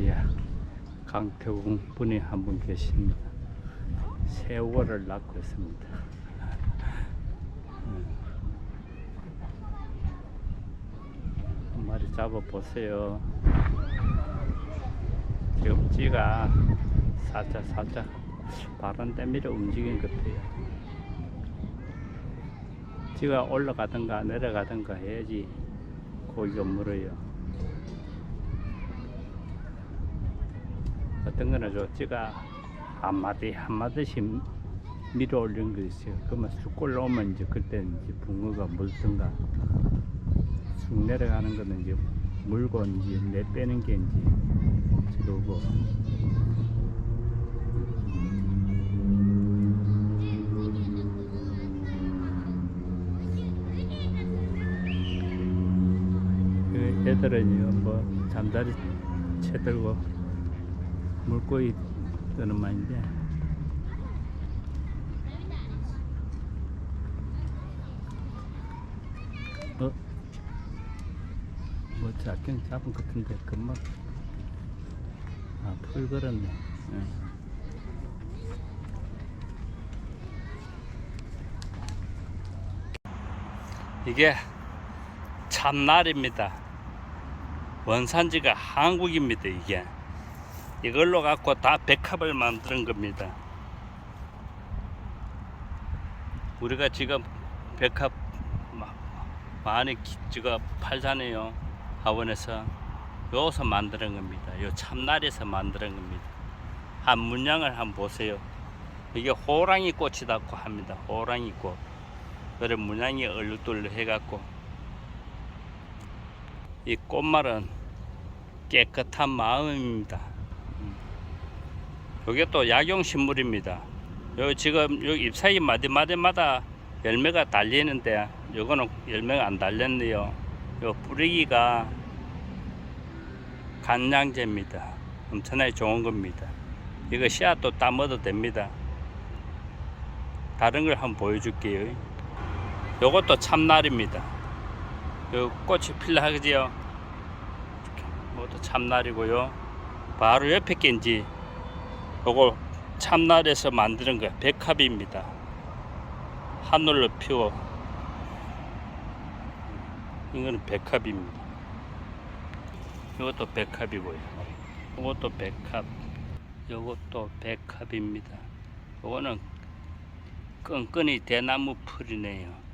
사이에 강태공 분이 한 분 계십니다. 세월을 낳고 있습니다. 음. 한 마리 잡아 보세요. 지금 찌가 살짝 살짝 바람 때문에 움직인 것 같아요. 찌가 올라가든가 내려가든가 해야지 고기가 물어요. 어떤 거는 저 찌가 한 마디 한 마디씩 밀어 올린 거 있어요. 그러면 쑥 올라오면 이제 그때 이제 붕어가 물든가 쑥 내려가는 거는 이제 물고 이제 내 빼는 게 이제 그거고 그 애들은 뭐 잠자리 채 들고 물고기 뜨는 말인데. 어? 뭐 잡긴 잡은 것 같은데 금방. 아풀 걸었네. 예. 이게 참날입니다. 원산지가 한국입니다 이게 이걸로 갖고 다 백합을 만드는 겁니다. 우리가 지금 백합 마- 많이 기- 지금 팔잖아요. 학원에서 여기서 만드는 겁니다. 요 참날에서 만드는 겁니다. 한 문양을 한번 보세요. 이게 호랑이 꽃이라고 합니다. 호랑이 꽃. 그래 문양이 얼룩덜룩 해갖고 이 꽃말은 깨끗한 마음입니다. 이게 또 약용 식물입니다. 요 지금 요 잎사귀 마디마디마다 열매가 달리는데 요거는 열매가 안 달렸네요. 요 뿌리기가 간양제입니다. 엄청나게 좋은 겁니다. 이거 씨앗도 따먹어도 됩니다. 다른 걸 한번 보여줄게요. 요것도 참날입니다. 요 꽃이 필라 하지요. 이것도 참날이고요. 바로 옆에 게 이제 요거 참날에서 만드는 거 백합입니다. 하늘로 피워. 이거는 백합입니다. 이것도 백합이고요. 이것도 백합. 이것도 백합입니다. 이거는 끈끈이 대나무 풀이네요.